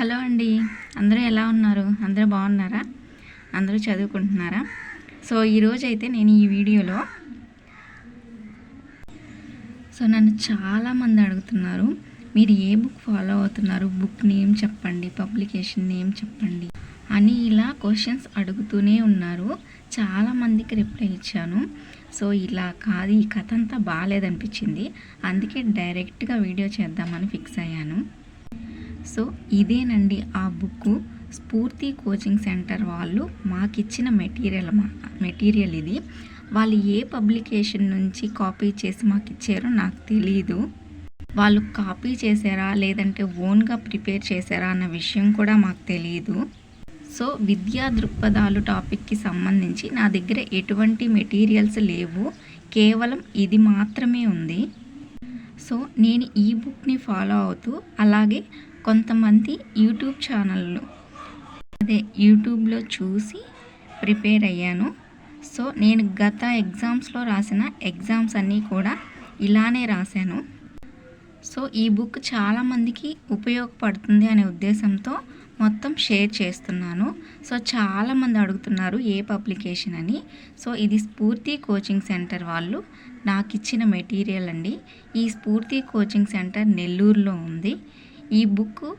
Hello అండి. అందరూ ఎలా ఉన్నారు? అందరూ బాగున్నారా? అందరూ చదువుకుంటున్నారా? సో ఈరోజు అయితే నేను ఈ వీడియోలో సో నన్ను చాలామంది అడుగుతున్నారు మీరు ఏ బుక్ ఫాలో అవుతున్నారు? బుక్ నేమ్ చెప్పండి పబ్లికేషన్ నేమ్ చెప్పండి అని ఇలా క్వశ్చన్స్ అడుగుతూనే ఉన్నారు. చాలామందికి రిప్లై ఇచ్చాను. సో ఇలా కాదు ఈ కథ అంతా బాగాలేదనిపించింది. అందుకే డైరెక్ట్గా వీడియో చేద్దామని ఫిక్స్ అయ్యాను. సో ఇదేనండి ఆ బుక్. స్ఫూర్తి కోచింగ్ సెంటర్ వాళ్ళు మాకు ఇచ్చిన మెటీరియల్ మెటీరియల్ ఇది. వాళ్ళు ఏ పబ్లికేషన్ నుంచి కాపీ చేసి మాకు ఇచ్చారో నాకు తెలియదు వాళ్ళు కాపీ చేశారా లేదంటే ఓన్గా ప్రిపేర్ చేశారా అన్న విషయం కూడా మాకు తెలియదు సో విద్యా దృక్పథాలు టాపిక్కి సంబంధించి నా దగ్గర ఎటువంటి మెటీరియల్స్ లేవు. కేవలం ఇది మాత్రమే ఉంది. సో నేను ఈ బుక్ని ఫాలో అవుతూ అలాగే కొంతమంది యూట్యూబ్ ఛానల్లో అదే యూట్యూబ్లో చూసి ప్రిపేర్ అయ్యాను. సో నేను గత ఎగ్జామ్స్లో రాసిన ఎగ్జామ్స్ అన్నీ కూడా ఇలానే రాశాను. సో ఈ బుక్ చాలామందికి ఉపయోగపడుతుంది అనే ఉద్దేశంతో మొత్తం షేర్ చేస్తున్నాను. సో చాలామంది అడుగుతున్నారు ఏ పబ్లికేషన్ అని. సో ఇది స్ఫూర్తి కోచింగ్ సెంటర్ వాళ్ళు నాకు ఇచ్చిన మెటీరియల్ అండి. ఈ స్ఫూర్తి కోచింగ్ సెంటర్ నెల్లూరులో ఉంది. ఈ బుక్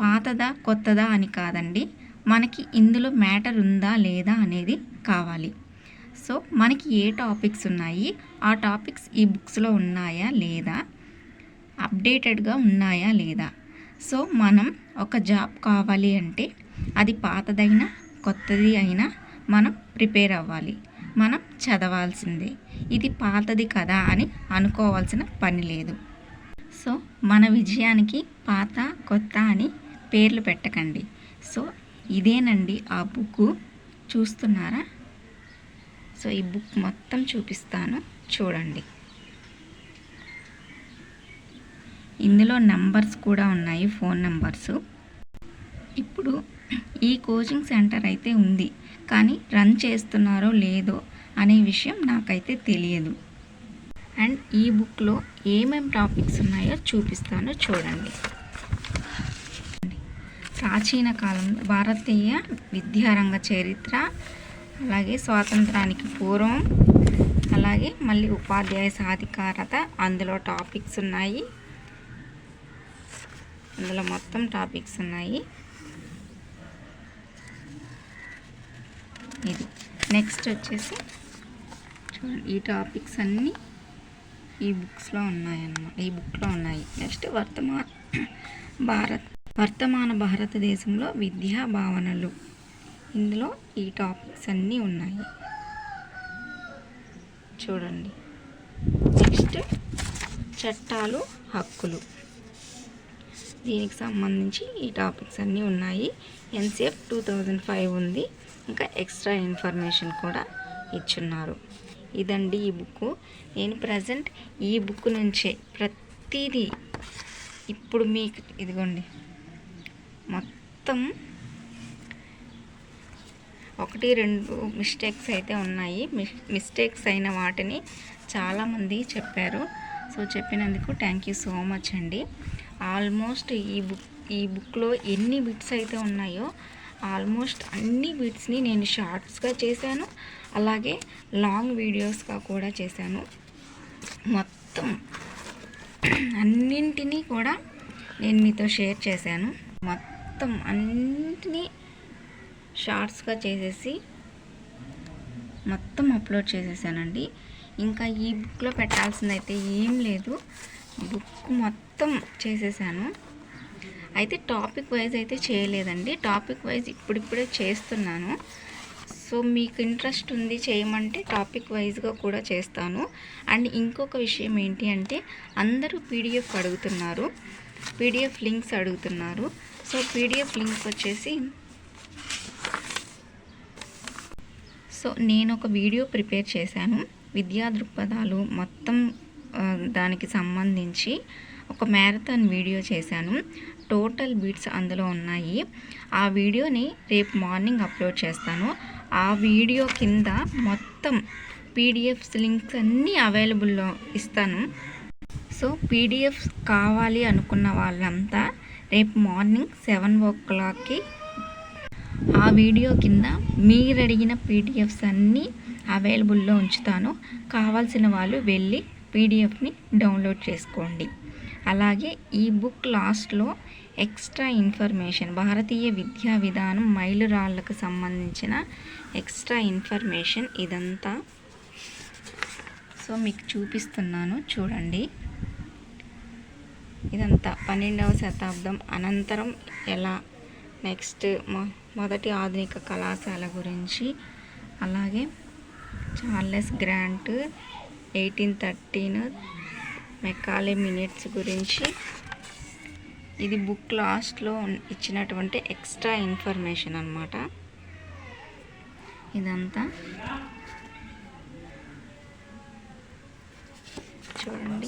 పాతదా కొత్తదా అని కాదండి. మనకి ఇందులో మ్యాటర్ ఉందా లేదా అనేది కావాలి. సో మనకి ఏ టాపిక్స్ ఉన్నాయి? ఆ టాపిక్స్ ఈ బుక్స్లో ఉన్నాయా లేదా? అప్డేటెడ్గా ఉన్నాయా లేదా? సో మనం ఒక జాబ్ కావాలి అంటే అది పాతదైనా కొత్తది అయినా మనం ప్రిపేర్ అవ్వాలి. మనం చదవాల్సిందే. ఇది పాతది కదా అని అనుకోవాల్సిన పని లేదు. సో మన విజయానికి పాత కొత్త అని పేర్లు పెట్టకండి. సో ఇదేనండి ఆ బుక్ చూస్తున్నారా? సో ఈ బుక్ మొత్తం చూపిస్తాను. చూడండి. ఇందులో నంబర్స్ కూడా ఉన్నాయి ఫోన్ నంబర్సు. ఇప్పుడు ఈ కోచింగ్ సెంటర్ అయితే ఉంది. కానీ రన్ చేస్తున్నారో లేదో అనే విషయం నాకైతే తెలియదు. అండ్ ఈ బుక్లో ఏమేమి టాపిక్స్ ఉన్నాయో చూపిస్తాను చూడండి. ప్రాచీన కాలం భారతీయ విద్యారంగ చరిత్ర అలాగే స్వాతంత్రానికి పూర్వం అలాగే మళ్ళీ ఉపాధ్యాయ సాధికారత అందులో టాపిక్స్ ఉన్నాయి. అందులో మొత్తం టాపిక్స్ ఉన్నాయి. ఇది. నెక్స్ట్ వచ్చేసి చూడండి ఈ టాపిక్స్ అన్నీ ఈ బుక్స్లో ఉన్నాయన్నమాట. ఈ బుక్లో ఉన్నాయి. నెక్స్ట్ వర్తమాన భారత్ వర్తమాన భారతదేశంలో విద్యా భావనలు. ఇందులో ఈ టాపిక్స్ అన్నీ ఉన్నాయి. చూడండి. నెక్స్ట్ చట్టాలు హక్కులు. దీనికి సంబంధించి ఈ టాపిక్స్ అన్నీ ఉన్నాయి. ఎన్సిఎఫ్ టూ థౌజండ్ ఫైవ్ ఉంది. ఇంకా ఎక్స్ట్రా ఇన్ఫర్మేషన్ కూడా ఇచ్చున్నారు. ఇదండి ఈ బుక్. నేను ప్రజెంట్ ఈ బుక్ నుంచే ప్రతిదీ ఇప్పుడు మీకు ఇదిగోండి. మొత్తం ఒకటి రెండు మిస్టేక్స్ అయితే ఉన్నాయి. మిస్టేక్స్ అయిన వాటిని చాలామంది చెప్పారు. సో చెప్పినందుకు థ్యాంక్ యూ సో మచ్ అండి. ఆల్మోస్ట్ ఈ బుక్ ఈ బుక్లో ఎన్ని బిట్స్ అయితే ఉన్నాయో ఆల్మోస్ట్ అన్ని బిట్స్ని నేను షార్ట్స్గా చేశాను అలాగే లాంగ్ వీడియోస్గా కూడా చేశాను. మొత్తం అన్నింటినీ కూడా నేను మీతో షేర్ చేశాను. మొత్తం అన్నింటినీ షార్ట్స్గా చేసేసి మొత్తం అప్లోడ్ చేసేసానండి. ఇంకా ఈ బుక్లో పెట్టాల్సిందైతే ఏం లేదు. బుక్ మొత్తం చేసేసాను. అయితే టాపిక్ వైజ్ అయితే చేయలేదండి. టాపిక్ వైజ్ ఇప్పుడిప్పుడే చేస్తున్నాను. సో మీకు ఇంట్రెస్ట్ ఉంది చేయమంటే టాపిక్ వైజ్గా కూడా చేస్తాను. అండ్ ఇంకొక విషయం ఏంటి అంటే అందరూ పీడిఎఫ్ అడుగుతున్నారు. పీడిఎఫ్ లింక్స్ అడుగుతున్నారు. సో పీడిఎఫ్ లింక్ వచ్చేసి సో నేను ఒక వీడియో ప్రిపేర్ చేశాను. విద్యా దృక్పథాలు మొత్తం దానికి సంబంధించి ఒక మ్యారథాన్ వీడియో చేశాను. టోటల్ బీట్స్ అందులో ఉన్నాయి. ఆ వీడియోని రేపు మార్నింగ్ అప్లోడ్ చేస్తాను. ఆ వీడియో కింద మొత్తం పీడిఎఫ్స్ లింక్స్ అన్నీ అవైలబుల్లో ఇస్తాను. సో పీడిఎఫ్స్ కావాలి అనుకున్న వాళ్ళంతా రేపు మార్నింగ్ సెవెన్ ఓ క్లాక్కి ఆ వీడియో కింద మీరు అడిగిన పీడిఎఫ్స్ అన్నీ అవైలబుల్లో ఉంచుతాను. కావాల్సిన వాళ్ళు వెళ్ళి పీడిఎఫ్ని డౌన్లోడ్ చేసుకోండి. అలాగే ఈ బుక్ లాస్ట్లో ఎక్స్ట్రా ఇన్ఫర్మేషన్ భారతీయ విద్యా విధానం మైలురాళ్ళకు సంబంధించిన ఎక్స్ట్రా ఇన్ఫర్మేషన్ ఇదంతా. సో మీకు చూపిస్తున్నాను చూడండి. ఇదంతా పన్నెండవ శతాబ్దం అనంతరం ఎలా నెక్స్ట్ మొ మొదటి ఆధునిక కళాశాల గురించి అలాగే Charles Grant eighteen thirteen Macaulay minutes గురించి. ఇది బుక్ లాస్ట్లో ఇచ్చినటువంటి ఎక్స్ట్రా ఇన్ఫర్మేషన్ అనమాట ఇదంతా. చూడండి.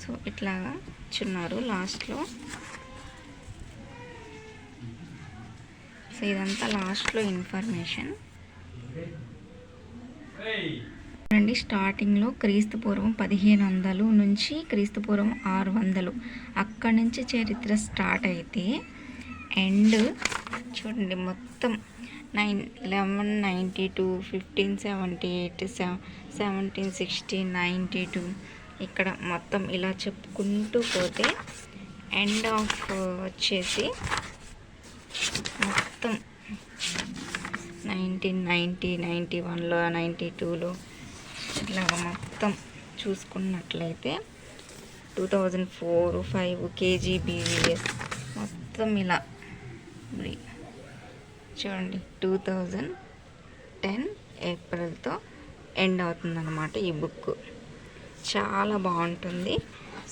సో ఇట్లాగా ఇచ్చున్నారు లాస్ట్లో. సో ఇదంతా లాస్ట్లో ఇన్ఫర్మేషన్. చూడండి స్టార్టింగ్లో క్రీస్తు పూర్వం పదిహేను వందలు నుంచి క్రీస్తు పూర్వం ఆరు వందలు అక్కడి నుంచి చరిత్ర స్టార్ట్ అయితే ఎండ్ చూడండి మొత్తం nine eleven ninety two fifteen seventy eight seventeen sixty ninety two. ఇక్కడ మొత్తం ఇలా చెప్పుకుంటూ పోతే ఎండ్ ఆఫ్ వచ్చేసి మొత్తం నైన్టీన్ నైంటీ నైంటీ వన్లో నైంటీ టూలో ఇలాగ మొత్తం చూసుకున్నట్లయితే two thousand four five KGBVs మొత్తం ఇలా చూడండి టూ థౌజండ్ టెన్ ఏప్రిల్తో ఎండ్ అవుతుందన్నమాట ఈ బుక్. చాలా బాగుంటుంది.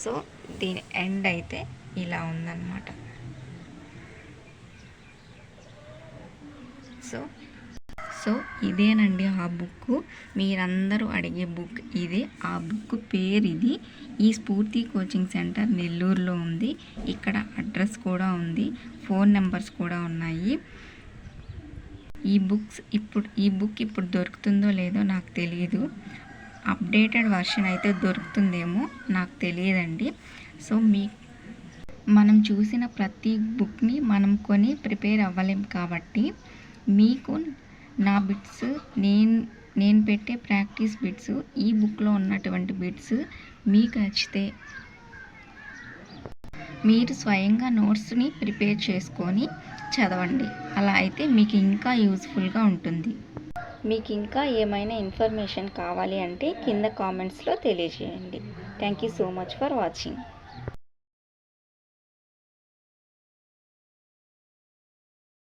సో దీని ఎండ్ అయితే ఇలా ఉందన్నమాట. సో సో ఇదేనండి ఆ బుక్ మీరందరూ అడిగే బుక్ ఇదే. ఆ బుక్ పేరు ఇది. ఈ స్ఫూర్తి కోచింగ్ సెంటర్ నెల్లూరులో ఉంది. ఇక్కడ అడ్రస్ కూడా ఉంది. ఫోన్ నెంబర్స్ కూడా ఉన్నాయి. ఈ బుక్స్ ఇప్పుడు ఈ బుక్ ఇప్పుడు దొరుకుతుందో లేదో నాకు తెలియదు అప్డేటెడ్ వర్షన్ అయితే దొరుకుతుందేమో నాకు తెలియదండి. సో మీ మనం చూసిన ప్రతి బుక్ని మనం కొని ప్రిపేర్ అవ్వలేం కాబట్టి మీకు నా బిట్స్ నేను నేను పెట్టే ప్రాక్టీస్ బిట్స్ ఈ బుక్లో ఉన్నటువంటి బిట్స్ మీకు నచ్చితే మీరు స్వయంగా నోట్స్ని ప్రిపేర్ చేసుకొని చదవండి. అలా అయితే మీకు ఇంకా యూస్ఫుల్గా ఉంటుంది. మీకు ఇంకా ఏమైనా ఇన్ఫర్మేషన్ కావాలి అంటే కింద కామెంట్స్లో తెలియజేయండి. Thank you so much for watching.